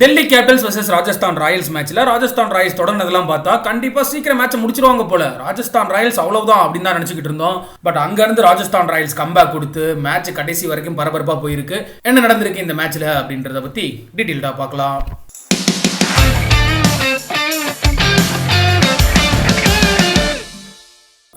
Delhi capitals versus Rajasthan Royals மேட்ச்ல Rajasthan Royals தொடர்ந்ததெல்லாம் பார்த்தா கண்டிப்பா சீக்கிரம் மேட்ச் முடிச்சிருவாங்க போல. ராஜஸ்தான் ராயல்ஸ் அவ்வளவுதான் அப்படின்னு தான் நினைச்சுக்கிட்டு இருந்தோம். பட் அங்க இருந்து ராஜஸ்தான் ராயல்ஸ் கம்பேக் கொடுத்து மேட்ச் கடைசி வரைக்கும் பரபரப்பா போயிருக்கு. என்ன நடந்திருக்கு இந்த மேட்ச்ல அப்படின்றத பத்தி டீட்டெயில்டா பார்க்கலாம்.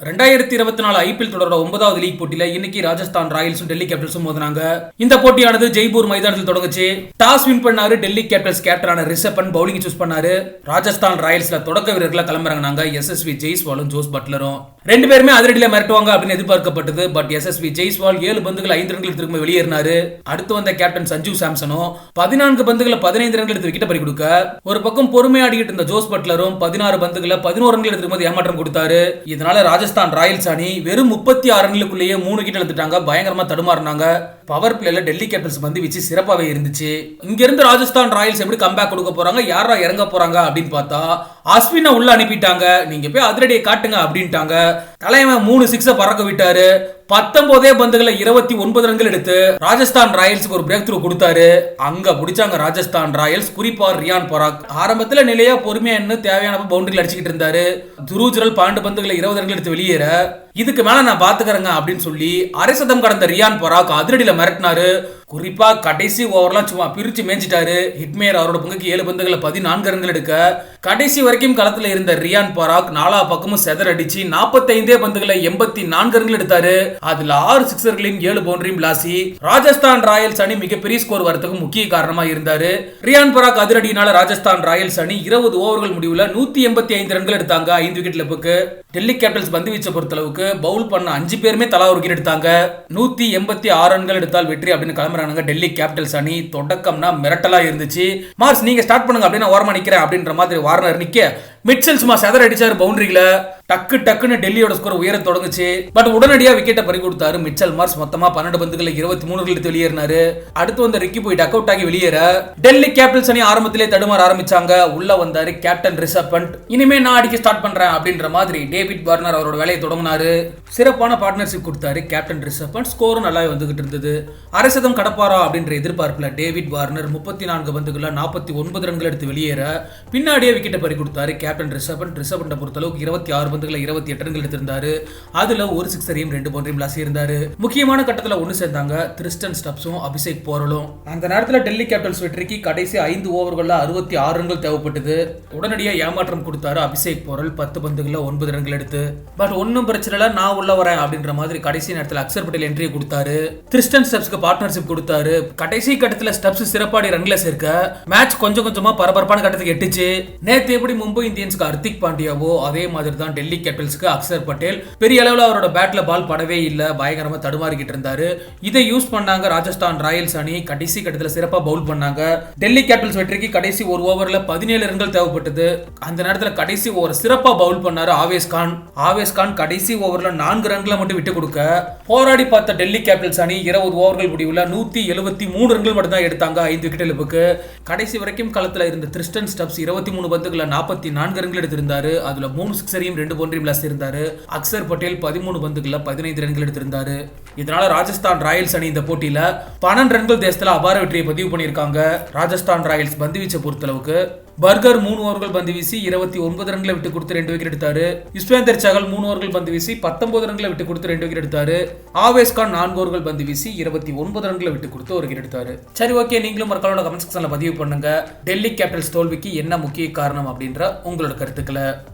ரெண்டாயிரத்தி இருபத்தி நாலு ஐபிஎல் தொடரோட ஒன்பதாவது லீக் போட்டியில இன்னைக்கு ராஜஸ்தான் ராயல்ஸும் டெல்லி கேபிட்டல்ஸும் மோதினாங்க. இந்த போட்டியானது ஜெய்ப்பூர் மைதானத்தில் தொடங்குச்சு. டாஸ் வின் பண்ணாரு டெல்லி கேபிட்டல்ஸ் கேப்டனான ரிஷபன் பவுலிங் சூஸ் பண்ணாரு. ராஜஸ்தான் ராயல்ஸ்ல தொடக்க வீரர்களா கிளம்புறாங்க எஸ்எஸ்வி ஜெய்ஸ்வாலும் ஜோஸ் பட்லரும். ரெண்டு பேருமே அதிரடியில மிரட்டுவாங்க அப்படின்னு எதிர்பார்க்கப்பட்டது. பட் எஸ்எஸ்வி ஜெய்ஸ்வால் ஏழு பந்துகள் ஐந்து ரன்கள் திரும்ப வெளியேறினாரு. அடுத்து வந்த கேப்டன் சஞ்சீவ் சாம்சனும் பதினான்கு பந்துகளை பதினைந்து ரன்கள் எடுத்து விக்கெட் பறி கொடுக்க ஒரு பக்கம் பொறுமையாடிக்கிட்டு இருந்த ஜோஸ் பட்லரும் பதினாறு பந்துகளை பதினோரு ரன்கள் எடுத்து ஏமாற்றம் கொடுத்தாரு. இதனால ராஜஸ்தான் ராயல்ஸ் அணி வெறும் முப்பத்தி ஆறு ரன்களுக்குள்ளேயே மூணு கிட்ட எடுத்துட்டாங்க பயங்கரமா தடுமாறினாங்க. பவர் பிளேல டெல்லி கேபிட்டல்ஸ் வந்து வச்சு சிறப்பாகவே இருந்துச்சு. இங்கிருந்து ராஜஸ்தான் ராயல்ஸ் எப்படி கம்பேக் கொடுக்க போறாங்க? யாரா இறங்க போறாங்க அப்படின்னு பார்த்தா அஸ்வினை உள்ள அனுப்பிட்டாங்க. நீங்க போய் அதிரடியை காட்டுங்க அப்படின்ட்டாங்க. தலைவன் மூணு சிக்ஸ பறக்க விட்டாரு. பத்தொன்பதே பந்துகளை இருபத்தி ஒன்பது ரன்கள் எடுத்து ராஜஸ்தான் ராயல்ஸ்க்கு ஒரு பிரேக் த்ரூ கொடுத்தாரு. அங்க பிடிச்சாங்க ராஜஸ்தான் ராயல்ஸ் குறிப்பா ரியான் பராக். ஆரம்பத்துல நிலையா பொறுமையா என்ன தேவையான பவுண்டரியில் அடிச்சுக்கிட்டு இருந்தாரு. துருஜரல் பன்னெண்டு பந்துகளை இருபது ரன்கள் எடுத்து வெளியேற. இதுக்கு மேல நான் பாத்துக்கிறேங்க அப்படின்னு சொல்லி அரைசதம் கடந்த ரியான் பராக் அதிரடியில மிரட்டினாரு. குறிப்பா கடைசி ஓவர்லாம் சும்மா பிரிச்சு மேய்ச்சிட்டாரு ஹிட்மேயர் அவரோட பங்குக்கு ஏழு பந்துகளை பதினான்கு ரன்கள் எடுக்க. கடைசி வரைக்கும் களத்துல இருந்த ரியான் பராக் நாலா பக்கமும் செதர் அடிச்சு நாற்பத்தைந்தே பந்துகளை எண்பத்தி நான்கு ரன்கள் எடுத்தாரு. அதுல ஆறு சிக்ஸர்களையும் ஏழு பவுண்டரியும் லாசி ராஜஸ்தான் ராயல்ஸ் அணி மிகப்பெரிய ஸ்கோர் வரதுக்கு முக்கிய காரணமா இருந்தாரு. ரியான் பராக் அதிரடியினால ராஜஸ்தான் ராயல்ஸ் அணி இருபது ஓவர்கள் முடிவுல நூத்தி எண்பத்தி ஐந்து ரன்கள் எடுத்தாங்க ஐந்து விக்கெட் லெப்புக்கு டெல்லி கேபிட்டல்ஸ் பந்து வீச்சை பொறுத்தளவுக்கு பவுல் பண்ண அஞ்சு பேருமே தலா ஒரு விக்கெட் எடுத்தாங்க. நூத்தி எண்பத்தி ஆறு ரன்கள் எடுத்தால் வெற்றி அப்படின்னு கிளம்புறாங்க டெல்லி கேபிட்டல்ஸ் அணி. தொடக்கம்னா மிரட்டலா இருந்துச்சு. மார்ஸ் நீங்க ஸ்டார்ட் பண்ணுங்க அப்படின்னு ஓரமா நிக்கிறேன் அப்படின்ற மாதிரி வார்னர் நிக்க. மிட்சல் சும்மா செதர் அடிச்சாரு பவுண்டரியில டக்கு டக்குன்னு டெல்லியோட ஸ்கோர் உயர தொடங்குச்சு. பட் உடனடியா விக்கெட்டை பறி கொடுத்தாரு மிச்சல் மார்ஸ். மொத்தமா பன்னெண்டு பந்துகளில் இருபத்தி மூணு எடுத்து வெளியேறினாரு. அடுத்து வந்த ரிக்கி போய் டக் அவுட் ஆகி வெளியேற. டெல்லி கேபிட்டல்ஸ் அணி ஆரம்பத்திலே தடுமாற ஆரம்பிச்சாங்க. உள்ள வந்தாரு கேப்டன் ரிஷப் பண்ட் இனிமே நான் அடிக்க ஸ்டார்ட் பண்றேன் அப்படின்ற மாதிரி டேவிட் வார்னர் அவரோட வேலையை தொடங்கினாரு. சிறப்பான பார்ட்னர்ஷிப் கொடுத்தாரு கேப்டன் ரிஷப் பண்ட் ஸ்கோரும் நல்லா வந்துகிட்டு இருந்தது. அரசதம் கடப்பாரா அப்படின்ற எதிர்பார்ப்புல டேவிட் வார்னர் முப்பத்தி நான்கு பந்துகள நாற்பத்தி ஒன்பது ரன்கள் எடுத்து வெளியேற. பின்னாடியே விக்கெட்டை பறி கொடுத்தாரு கேப்டன் ரிஷப் பண்ட் ரிஷப் பண்ட பொறுத்தளவுக்கு இருபத்தி ஆறு பந்துகளை இருபத்தி எட்டு ரன்கள் எடுத்திருந்தாரு. அதுல ஒரு சிக்ஸரையும் ரெண்டு பவுண்டரியும் இருந்தாரு முக்கியமான கட்டத்துல ஒண்ணு சேர்ந்தாங்க கிறிஸ்டன் ஸ்டப்ஸும் அபிஷேக் போரலும். அந்த நேரத்துல டெல்லி கேபிட்டல்ஸ் வெற்றிக்கு கடைசி ஐந்து ஓவர்களில் அறுபத்தி ஆறு ரன்கள் தேவைப்பட்டது. உடனடியாக ஏமாற்றம் கொடுத்தாரு அபிஷேக் போரல் பத்து பந்துகளில் ஒன்பது ரன்கள் எடுத்து. பட் ஒன்னும் பிரச்சனை இல்லை நான் உள்ள வரேன் அப்படின்ற மாதிரி கடைசி நேரத்தில் அக்சர் பட்டேல் என்ட்ரி கொடுத்தாரு. கிறிஸ்டன் ஸ்டெப்ஸ்க்கு பார்ட்னர்ஷிப் கொடுத்தாரு. கடைசி கட்டத்தில் ஸ்டெப்ஸ் சிறப்பாடி ரன்ல சேர்க்க மேட்ச் கொஞ்சம் கொஞ்சமா பரபரப்பான கட்டத்துக்கு எட்டுச்சு. நேத்து எப்படி மும்பை இந்தியன்ஸ்க்கு ஹர்திக் பாண்டியாவோ அதே மாதிரி தான் டெல்லி கேபிட்டல்ஸ்க்கு அக்சர் பட்டேல். பெரிய அளவில் அவரோட பேட்ல பால் படவே இல்லை பயங்கரமாக தடுமாறிக்கிட்டு இருந்தாரு. இதை யூஸ் பண்ணாங்க ராஜஸ்தான் ராயல்ஸ் அணி. கடைசி கட்டத்தில் சிறப்பா பவுல் பண்ணாங்க. டெல்லி கேபிட்டல்ஸ் வெற்றிக்கு கடைசி ஒரு ஓவர்ல பதினேழு ரன்கள் தேவைப்பட்டது. அந்த நேரத்தில் கடைசி ஓவர் சிறப்பா பவுல் பண்ணாரு ஆவேஸ் கான். ஆவேஸ் கான் கடைசி ஓவர்ல நான்கு ரன்களை மட்டும் விட்டு கொடுக்க. போராடி பார்த்த டெல்லி கேபிட்டல்ஸ் அணி இருபது ஓவர்கள் முடிவில் நூத்தி எழுபத்தி மூணு ரன்கள் மட்டும் தான் எடுத்தாங்க ஐந்து விக்கெட் இழப்புக்கு. கடைசி வரைக்கும் களத்தில் இருந்த திருஸ்டன் ஸ்டப்ஸ் இருபத்தி மூணு பந்துகளில் நாற்பத்தி நான்கு ரன்கள் எடுத்திருந்தாரு. அதுல மூணு சிக்ஸரையும் ரெண்டு பவுண்டரியும் பிளஸ் இருந்தார். அக்சர் பட்டேல் பதிமூணு பந்துகளில் பதினைந்து ரன்கள் எடுத்திருந்தாரு. இதனால ராஜஸ்தான் ராயல்ஸ் அணி இந்த போட்டியில் பன்னெண்டு ரன்கள் தேசத்தில் அபார வெற்றியை பதிவு பண்ணியிருக்காங்க. ராஜஸ்தான் ராயல்ஸ் பந்து வீச்சை பொறுத்தளவுக்கு. பர்கர் மூணு ஓவர்கள் பந்து வீசி இருபத்தி ஒன்பது ரன்களை விட்டு கொடுத்து ரெண்டு விக்கெட் எடுத்தாரு. யுஸ்வேந்தர் சகல் மூணு ஓவர்கள் பந்து வீசி பத்தொன்பது ரன்களை விட்டு கொடுத்து ரெண்டு விக்கெட் எடுத்தாரு. ஆவேஸ் கான் நான்கு ஓவர்கள் பந்து வீசி இருபத்தி ஒன்பது ரன்களை விட்டு கொடுத்து ஒரு விக்கெட் எடுத்தாரு. சரி ஓகே நீங்களும் மக்களோட கமெண்ட் செக்ஷன்ல பதிவு பண்ணுங்க. டெல்லி கேபிட்டல்ஸ் தோல்விக்கு என்ன முக்கிய காரணம் அப்படின்ற உங்களோட கருத்துக்களை.